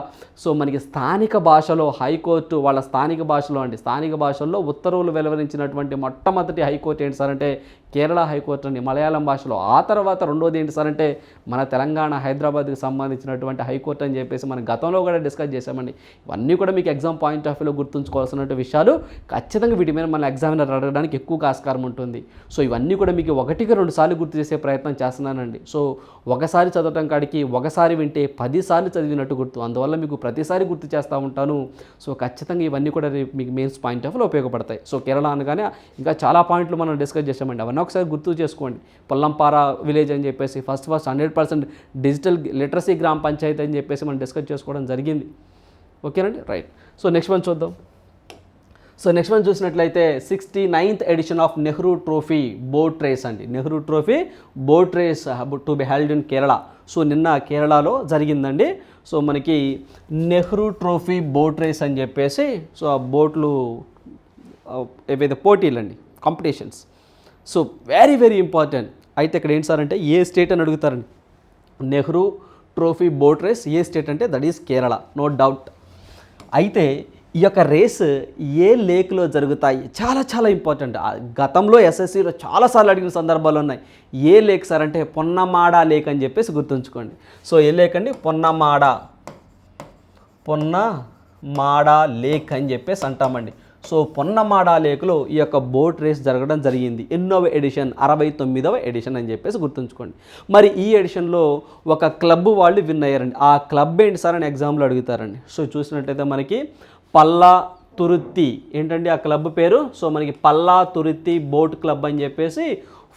సో మనకి స్థానిక భాషలో హైకోర్టు వాళ్ళ స్థానిక భాషలో అండి స్థానిక భాషల్లో ఉత్తర్వులు వెలువరించినటువంటి మొట్టమొదటి హైకోర్టు ఏంటి సార్ అంటే కేరళ హైకోర్టు మలయాళం భాషలో ఆ తర్వాత రెండోది ఏంటి సార్ అంటే మన తెలంగాణ హైదరాబాద్కి సంబంధించినటువంటి హైకోర్టు అని చెప్పేసి మనం గతంలో కూడా డిస్కస్ చేసామండి ఇవన్నీ కూడా మీకు ఎగ్జామ్ పాయింట్ ఆఫ్ వ్యూలో గుర్తుంచుకోవాల్సినటువంటి విషయాలు ఖచ్చితంగా వీటి మీద మన ఎగ్జామినర్ అడగడానికి ఎక్కువగా ఆస్కారం ఉంటుంది. సో ఇవన్నీ కూడా మీకు ఒకటికి రెండు సార్లు గుర్తు చేసే ప్రయత్నం చేస్తున్నానండి. సో ఒకసారి చదవటం కాడికి ఒకసారి వింటే పదిసార్లు చదివినట్టు గుర్తు. అందువల్ల మీకు ప్రతిసారి గుర్తు చేస్తూ ఉంటాను. సో ఖచ్చితంగా ఇవన్నీ కూడా మీకు మెయిన్స్ పాయింట్ ఆఫ్ వ్యూలో ఉపయోగపడతాయి. సో కేరళ అనగానే ఇంకా చాలా పాయింట్లు మనం డిస్కస్ చేసామండి అవన్నీ ఒకసారి గుర్తు చేసుకోండి. పొల్లంపార విలేజ్ అని చెప్పేసి first first hundred percent digital literacy గ్రామ పంచాయతీ అని చెప్పేసి మనం డిస్కస్ చేసుకోవడం జరిగింది. ఓకేనండి రైట్ సో నెక్స్ట్ వన్ చూద్దాం. సో నెక్స్ట్ వన్ చూసినట్లయితే sixty ninth edition of Nehru trophy boat race అండి. Nehru trophy boat race to be held in Kerala so నిన్న కేరళలో జరిగిందండి. సో మనకి నెహ్రూ ట్రోఫీ బోట్ రేస్ అని చెప్పేసి సో ఆ బోట్లు ఏవైతే పోటీలండి competitions so very very important అయితే ఇక్కడ ఏంటి సార్ అంటే ఏ స్టేట్ అని అడుగుతారండి? నెహ్రూ ట్రోఫీ బోట్ రేస్ ఏ స్టేట్ అంటే that is Kerala no doubt అయితే ఈ యొక్క రేస్ ఏ లేక్లో జరుగుతాయి? చాలా చాలా ఇంపార్టెంట్ ఆ గతంలో ఎస్ఎస్సిలో చాలాసార్లు అడిగిన సందర్భాలు ఉన్నాయి. ఏ లేక్ సార్ అంటే పొన్నమాడ లేక్ అని చెప్పేసి గుర్తుంచుకోండి. సో ఏ లేక్ అండి? పొన్నమాడ. పొన్న మాడ లేక్ అని చెప్పేసి అంటామండి. సో పొన్నమాడ లేక్లో ఈ యొక్క బోట్ రేస్ జరగడం జరిగింది. ఎన్నోవ ఎడిషన్ అరవై తొమ్మిదవ ఎడిషన్ అని చెప్పేసి గుర్తుంచుకోండి. మరి ఈ ఎడిషన్లో ఒక క్లబ్ వాళ్ళు విన్ అయ్యారండి. ఆ క్లబ్ ఏంటి సార్ అని ఎగ్జామ్లో అడుగుతారండి. సో చూసినట్టయితే మనకి పల్లా తురుత్తి ఏంటండి ఆ క్లబ్ పేరు? సో మనకి పల్లా తురుత్తి బోట్ క్లబ్ అని చెప్పేసి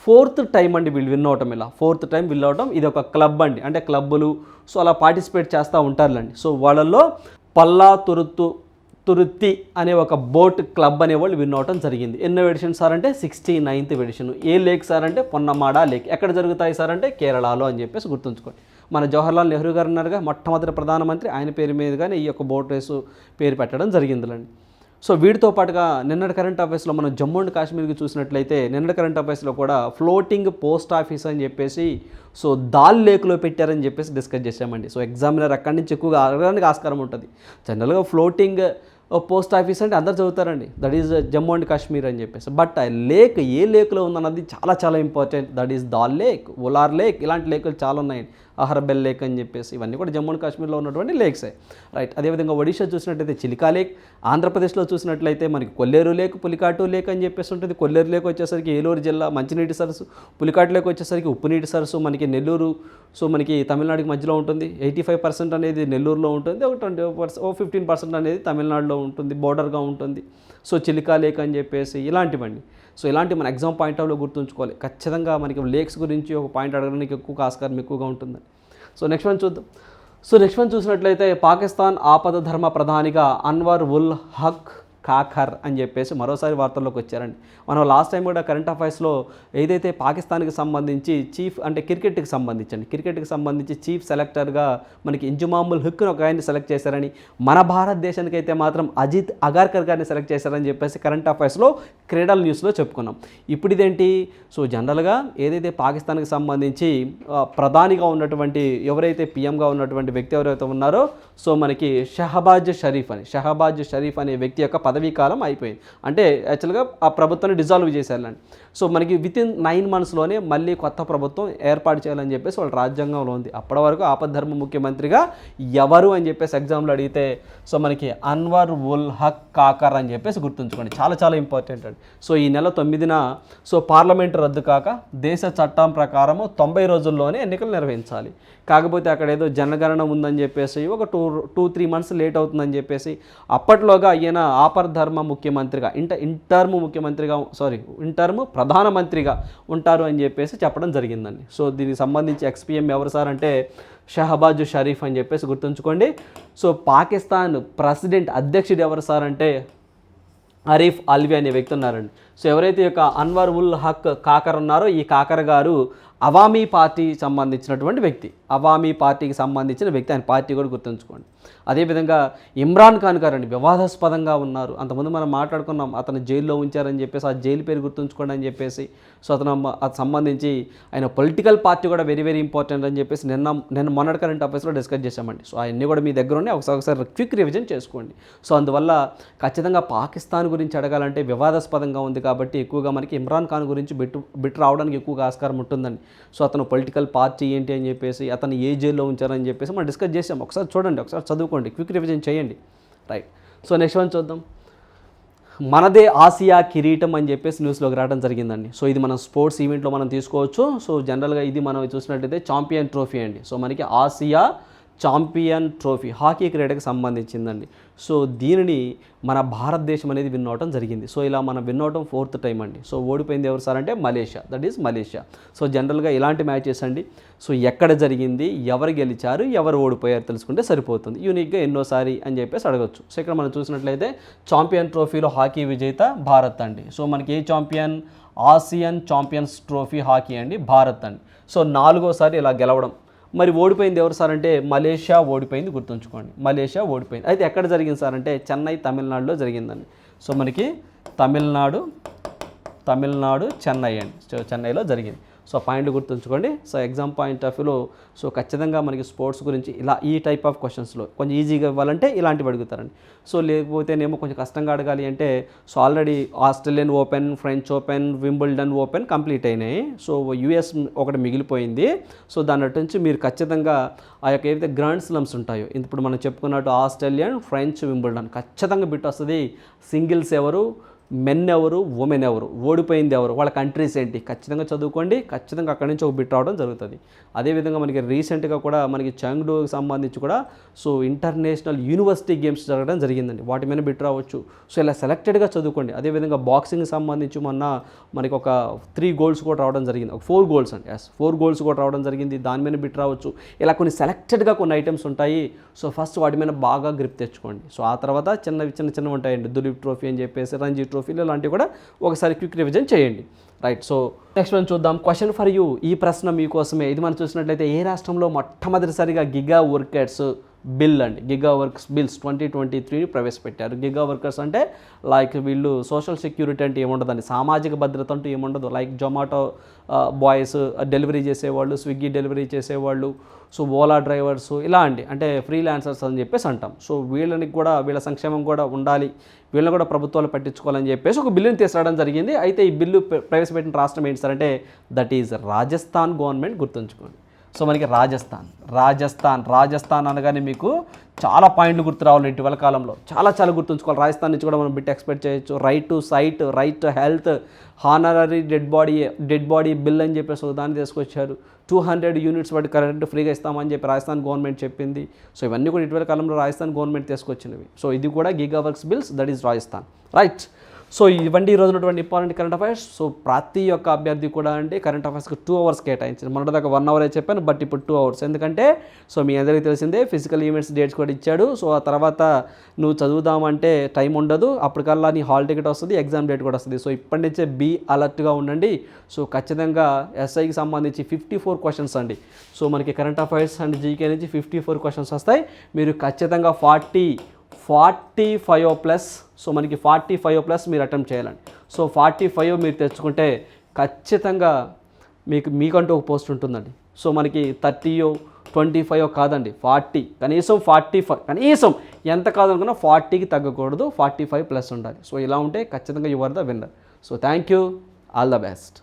ఫోర్త్ టైం అండి వీళ్ళు విన్ అవటం ఇలా. ఫోర్త్ టైం విన్ అవటం ఇది ఒక క్లబ్ అండి. అంటే క్లబ్బులు సో అలా పార్టిసిపేట్ చేస్తూ ఉంటారులేండి. సో వాళ్ళల్లో పల్లా తురుత్తు తురుత్తి అనే ఒక బోట్ క్లబ్ అనే వాళ్ళు జరిగింది. ఎన్నో ఎడిషన్ సార్ అంటే సిక్స్టీ నైన్త్ ఎడిషన్. ఏ లేక్ సార్ అంటే పొన్నమాడ లేక్. ఎక్కడ జరుగుతాయి సార్ అంటే కేరళలో అని చెప్పేసి గుర్తుంచుకోండి. మన జవహర్లాల్ నెహ్రూ గారు ఉన్నారుగా మొట్టమొదటి ప్రధానమంత్రి. ఆయన పేరు మీదుగానే ఈ యొక్క బోట్ రేసు పేరు పెట్టడం జరిగిందిలండి. సో వీటితో పాటుగా నిన్నటి కరెంట్ అఫైర్స్లో మనం జమ్మూ అండ్ కాశ్మీర్కి చూసినట్లయితే నిన్నటి కరెంట్ అఫైర్స్లో కూడా ఫ్లోటింగ్ పోస్ట్ ఆఫీస్ అని చెప్పేసి సో దాల్ లేక్లో పెట్టారని చెప్పేసి డిస్కస్ చేసామండి సో ఎగ్జామినర్ అక్కడి నుంచి ఎక్కువగా అడగడానికి ఆస్కారం ఉంటుంది. జనరల్గా ఫ్లోటింగ్ పోస్ట్ ఆఫీస్ అంటే అందరు చదువుతారండి. That is Jammu and Kashmir అని చెప్పేసి. బట్ ఆ లేక్ ఏ లేక్లో ఉందన్నది చాలా చాలా important that is Dal lake Wular lake ఇలాంటి లేకులు చాలా ఉన్నాయండి. అహర్బెల్ లేక్ అని చెప్పేసి ఇవన్నీ కూడా జమ్మూ అండ్ కాశ్మీర్లో ఉన్నటువంటి లేక్సే. రైట్ అదేవిధంగా ఒడిషా చూసినట్టయితే చిలికా లేక్ ఆంధ్రప్రదేశ్లో చూసినట్లయితే మనకి కొల్లేరు లేక్ పులికాటు లేక్ అని చెప్పేసి ఉంటుంది. కొల్లేరు లేక్ వచ్చేసరికి ఏలూరు జిల్లా మంచినీటి సరస్సు పులికాటు లేక్ వచ్చేసరికి ఉప్పునీటి సరస్సు మనకి నెల్లూరు సో మనకి తమిళనాడుకి మధ్యలో ఉంటుంది. ఎయిటీ ఫైవ్ పర్సెంట్ అనేది నెల్లూరులో ఉంటుంది. ఒక ట్వంటీ పర్సెంట్ ఓ ఫిఫ్టీన్ పర్సెంట్ అనేది తమిళనాడులో ఉంటుంది బోర్డర్గా ఉంటుంది. సో చిలికా లేక్ అని చెప్పేసి ఇలాంటివండి సో ఇలాంటి మన ఎగ్జామ్ పాయింట్ ఆఫ్లో గుర్తుంచుకోవాలి. ఖచ్చితంగా మనకి లేక్స్ గురించి ఒక పాయింట్ అడగడానికి ఎక్కువ ఆస్కారం ఎక్కువగా ఉంటుంది. సో నెక్స్ట్ వన్ చూద్దాం. సో నెక్స్ట్ వన్ చూసినట్లయితే పాకిస్తాన్ ఆపద ధర్మ ప్రధానిగా అన్వర్ ఉల్ హక్ కాఖర్ అని చెప్పేసి మరోసారి వార్తల్లోకి వచ్చారండి. మనం లాస్ట్ టైం కూడా కరెంట్ అఫైర్స్లో ఏదైతే పాకిస్తాన్కి సంబంధించి చీఫ్ అంటే క్రికెట్కి సంబంధించండి క్రికెట్కి సంబంధించి చీఫ్ సెలెక్టర్గా మనకి ఇంజుమాముల్ హుక్ను ఒక ఆయన్ని సెలెక్ట్ చేశారని మన భారతదేశానికి అయితే మాత్రం అజిత్ అగార్కర్ గారిని సెలెక్ట్ చేశారని చెప్పేసి కరెంట్ అఫైర్స్లో క్రీడల న్యూస్లో చెప్పుకున్నాం. ఇప్పుడు ఇదేంటి సో జనరల్గా ఏదైతే పాకిస్తాన్కి సంబంధించి ప్రధానిగా ఉన్నటువంటి ఎవరైతే పిఎంగా ఉన్నటువంటి వ్యక్తి ఎవరైతే ఉన్నారో సో మనకి షహబాజ్ షరీఫ్ అని షహబాజ్ షరీఫ్ అనే వ్యక్తి యొక్క పదవీ కాలం అయిపోయింది. అంటే యాక్చువల్గా ఆ ప్రభుత్వాన్ని డిజాల్వ్ చేసేయాలని సో మనకి విత్ ఇన్ నైన్ మంత్స్లోనే మళ్ళీ కొత్త ప్రభుత్వం ఏర్పాటు చేయాలని చెప్పేసి వాళ్ళ రాజ్యాంగంలో ఉంది. అప్పటి వరకు ఆపద్ధర్మ ముఖ్యమంత్రిగా ఎవరు అని చెప్పేసి ఎగ్జామ్లో అడిగితే సో మనకి అన్వర్ ఉల్ హక్ కాకర్ అని చెప్పేసి గుర్తుంచుకోండి. చాలా చాలా ఇంపార్టెంట్ అండి. సో ఈ నెల తొమ్మిదిన సో పార్లమెంట్ రద్దు కాక దేశ చట్టం ప్రకారము తొంభై రోజుల్లోనే ఎన్నికలు నిర్వహించాలి. కాకపోతే అక్కడ ఏదో జనగణన ఉందని చెప్పేసి ఒక two two three months late అవుతుందని చెప్పేసి అప్పట్లోగా ఈయన ఆపర్ధర్మ ముఖ్యమంత్రిగా ఇంట ఇంటర్మ్ ముఖ్యమంత్రిగా సారీ ఇంటర్మ్ ప్రధానమంత్రిగా ఉంటారు అని చెప్పేసి చెప్పడం జరిగిందండి. సో దీనికి సంబంధించి ఎక్స్పీఎం ఎవరు సార్ అంటే షహబాజ్ షరీఫ్ అని చెప్పేసి గుర్తుంచుకోండి. సో పాకిస్తాన్ ప్రెసిడెంట్ అధ్యక్షుడు ఎవరు సార్ అంటే అరీఫ్ అల్వి అనే వ్యక్తి ఉన్నారండి. సో ఎవరైతే యొక్క అన్వర్ ఉల్ హక్ కాకర్ ఉన్నారో ఈ కాకర్ గారు అవామీ పార్టీ సంబంధించినటువంటి వ్యక్తి. అవామీ పార్టీకి సంబంధించిన వ్యక్తి ఆయన పార్టీ కూడా గుర్తుంచుకోండి. అదేవిధంగా ఇమ్రాన్ ఖాన్ గారు అండి వివాదాస్పదంగా ఉన్నారు. అంతకుముందు మనం మాట్లాడుకున్నాం అతను జైల్లో ఉంచారని చెప్పేసి ఆ జైలు పేరు గుర్తుంచుకోండి అని చెప్పేసి. సో అతను అది సంబంధించి ఆయన పొలిటికల్ పార్టీ కూడా వెరీ వెరీ ఇంపార్టెంట్ అని చెప్పేసి నిన్న నిన్న మొన్నటి కరెంట్ అఫైర్స్లో డిస్కస్ చేశామండి. సో అవన్నీ కూడా మీ దగ్గర ఉన్నాయి ఒకసారి ఒకసారి క్విక్ రివిజన్ చేసుకోండి. సో అందువల్ల ఖచ్చితంగా పాకిస్తాన్ గురించి అడగాలంటే వివాదాస్పదంగా ఉంది కాబట్టి ఎక్కువగా మనకి ఇమ్రాన్ ఖాన్ గురించి బిట్టు బిట్ రావడానికి ఎక్కువగా ఆస్కారం ఉంటుందండి. సో అతను పొలిటికల్ పార్టీ ఏంటి అని చెప్పేసి అతను ఏ జైల్లో ఉంచారని చెప్పేసి మనం డిస్కస్ చేసాం. ఒకసారి చూడండి ఒకసారి చదువుకోండి క్విక్ రివిజన్ చేయండి. రైట్ సో నెక్స్ట్ వన్ చూద్దాం. మనదే ఆసియా కిరీటం అని చెప్పేసి న్యూస్లోకి రావడం జరిగిందండి. సో ఇది మనం స్పోర్ట్స్ ఈవెంట్లో మనం తీసుకోవచ్చు. సో జనరల్గా ఇది మనం చూసినట్టయితే చాంపియన్ ట్రోఫీ అండి. సో మనకి ఆసియా చాంపియన్ ట్రోఫీ హాకీ క్రీడకి సంబంధించిందండి. సో దీనిని మన భారతదేశం అనేది వినవటం జరిగింది. సో ఇలా మనం వినవటం ఫోర్త్ టైం అండి. సో ఓడిపోయింది ఎవరు సార్ అంటే Malaysia. That is Malaysia. So జనరల్గా ఇలాంటి మ్యాచెస్ అండి. సో ఎక్కడ జరిగింది ఎవరు గెలిచారు ఎవరు ఓడిపోయారు తెలుసుకుంటే సరిపోతుంది. యూనిక్గా ఎన్నోసారి అని చెప్పేసి అడగచ్చు. సో ఇక్కడ మనం చూసినట్లయితే చాంపియన్ ట్రోఫీలో హాకీ విజేత భారత్ అండి. సో మనకి ఏ champion Asian champions trophy hockey అండి భారత్ అండి. సో నాలుగోసారి ఇలా గెలవడం మరి ఓడిపోయింది ఎవరు సార్ అంటే మలేషియా ఓడిపోయింది గుర్తుంచుకోండి. మలేషియా ఓడిపోయింది. అయితే ఎక్కడ జరిగింది సార్ అంటే చెన్నై తమిళనాడులో జరిగిందండి. సో మనకి తమిళనాడు తమిళనాడు చెన్నై అండి. సో చెన్నైలో జరిగింది. సో పాయింట్లు గుర్తుంచుకోండి. సో ఎగ్జామ్ పాయింట్ ఆఫ్ వ్యూలో సో ఖచ్చితంగా మనకి స్పోర్ట్స్ గురించి ఇలా ఈ టైప్ ఆఫ్ క్వశ్చన్స్లో కొంచెం ఈజీగా ఇవ్వాలంటే ఇలాంటివి అడుగుతారండి. సో లేకపోతేనేమో కొంచెం కష్టంగా అడగాలి అంటే so already Australian open French open Wimbledon open complete అయినాయి. సో యుఎస్ ఒకటి మిగిలిపోయింది. సో దాని అటు నుంచి మీరు ఖచ్చితంగా ఆ యొక్క ఏవైతే గ్రాండ్ స్లమ్స్ ఉంటాయో ఇప్పుడు మనం చెప్పుకున్నట్టు ఆస్ట్రేలియన్ ఫ్రెంచ్ వింబుల్డన్ ఖచ్చితంగా బిట్ వస్తుంది. సింగిల్స్ ఎవరు? మెన్ ఎవరు ఉమెన్ ఎవరు ఓడిపోయింది ఎవరు వాళ్ళ కంట్రీస్ ఏంటి? ఖచ్చితంగా చదువుకోండి ఖచ్చితంగా అక్కడి నుంచి ఒక బిట్ రావడం జరుగుతుంది. అదేవిధంగా మనకి రీసెంట్గా కూడా మనకి చాంగ్డోకి సంబంధించి కూడా సో ఇంటర్నేషనల్ యూనివర్సిటీ గేమ్స్ జరగడం జరిగిందండి. వాటి మీద బిట్ రావచ్చు. సో ఇలా సెలెక్టెడ్గా చదువుకోండి. అదేవిధంగా బాక్సింగ్ సంబంధించి మొన్న మనకి ఒక త్రీ గోల్స్ కూడా రావడం జరిగింది. ఒక ఫోర్ గోల్స్ అండి. ఎస్ ఫోర్ గోల్స్ కూడా రావడం జరిగింది. దాని మీద బిట్ రావచ్చు. ఇలా కొన్ని సెలెక్టెడ్గా కొన్ని ఐటమ్స్ ఉంటాయి. సో ఫస్ట్ వాటి మీద బాగా గ్రిప్ తెచ్చుకోండి. సో ఆ తర్వాత చిన్నవి చిన్న చిన్నవి ఉంటాయండి. దులీప్ ట్రోఫీ అని చెప్పేసి రంజీ ట్రోఫీలు ఇలాంటివి కూడా ఒకసారి క్విక్ రివిజన్ చేయండి. రైట్ సో నెక్స్ట్ మనం చూద్దాం. క్వశ్చన్ ఫర్ యూ ఈ ప్రశ్న మీకోసమే. ఇది మనం చూసినట్లయితే ఏ రాష్ట్రంలో మొట్టమొదటిసారిగా గిగా వర్కర్స్ బిల్ అండి. Gig works bills twenty twenty త్రీని ప్రవేశపెట్టారు. గిగా వర్కర్స్ అంటే లైక్ వీళ్ళు సోషల్ సెక్యూరిటీ అంటే ఏముండదండి. సామాజిక భద్రత అంటూ ఏముండదు. లైక్ జొమాటో బాయ్స్ డెలివరీ చేసేవాళ్ళు స్విగ్గీ డెలివరీ చేసేవాళ్ళు సో ఓలా డ్రైవర్స్ ఇలా అండి. అంటే ఫ్రీలాన్సర్స్ అని చెప్పేసి అంటాం. సో వీళ్ళని కూడా వీళ్ళ సంక్షేమం కూడా ఉండాలి. వీళ్ళని కూడా ప్రభుత్వాలు పట్టించుకోవాలని చెప్పేసి ఒక బిల్లుని తీసుకురావడం జరిగింది. అయితే ఈ బిల్లు ప్రవేశపెట్టిన రాష్ట్రం ఏంటి సార్ అంటే దట్ ఈజ్ రాజస్థాన్ గవర్నమెంట్ గుర్తుంచుకోండి. సో మనకి రాజస్థాన్. రాజస్థాన్. రాజస్థాన్ అనగానే మీకు చాలా పాయింట్లు గుర్తు రావాలి ఇటీవల కాలంలో. చాలా చాలా గుర్తుంచుకోవాలి. రాజస్థాన్ నుంచి కూడా మనం బిట్ ఎక్స్పెక్ట్ చేయొచ్చు. Right to sight right to health honorary dead body dead body bill అని చెప్పేసి ఒక దాన్ని తీసుకొచ్చారు. టూ హండ్రెడ్ యూనిట్స్ వాటి కరెంట్ ఫ్రీగా ఇస్తామని చెప్పి రాజస్థాన్ గవర్నమెంట్ చెప్పింది. సో ఇవన్నీ కూడా ఇటీవల కాలంలో రాజస్థాన్ గవర్నమెంట్ తీసుకొచ్చినవి. సో ఇది కూడా gig works bills that is Rajasthan. Right so ఇవన్నీ ఈ రోజునటువంటి ఉన్నటువంటి ఇంపార్టెంట్ కరెంట్ అఫైర్స్. సో ప్రతి ఒక్క అభ్యర్థి కూడా అంటే కరెంట్ అఫైర్స్కి టూ అవర్స్ కేటాయించారు. మొన్నటిదాకా వన్ అవరే చెప్పాను బట్ ఇప్పుడు టూ అవర్స్ ఎందుకంటే సో మీ అందరికీ తెలిసిందే ఫిజికల్ ఈవెంట్స్ డేట్స్ కూడా ఇచ్చాడు. సో ఆ తర్వాత నువ్వు చదువుదామంటే టైం ఉండదు. అప్పటికల్లా నీ హాల్ టికెట్ వస్తుంది ఎగ్జామ్ డేట్ కూడా వస్తుంది. సో ఇప్పటి నుంచే బీ అలర్ట్గా ఉండండి. సో ఖచ్చితంగా ఎస్ఐకి సంబంధించి ఫిఫ్టీ ఫోర్ క్వశ్చన్స్ అండి. సో మనకి కరెంట్ అఫైర్స్ అండ్ జీకే నుంచి ఫిఫ్టీ ఫోర్ క్వశ్చన్స్ వస్తాయి. మీరు ఖచ్చితంగా forty forty five plus. So మనకి ఫార్టీ ఫైవ్ ప్లస్ మీరు అటెంప్ట్ చేయాలండి. సో ఫార్టీ ఫైవ్ మీరు తెచ్చుకుంటే ఖచ్చితంగా మీకు మీకంటూ ఒక పోస్ట్ ఉంటుందండి. సో మనకి థర్టీయో ట్వంటీ ఫైవ్ కాదండి ఫార్టీ. కనీసం ఫార్టీ ఫైవ్ కనీసం ఎంత కాదనుకున్నా ఫార్టీకి తగ్గకూడదు ఫార్టీ ఫైవ్ ప్లస్ ఉండాలి. సో ఇలా ఉంటే ఖచ్చితంగా your the winner so thank you all the best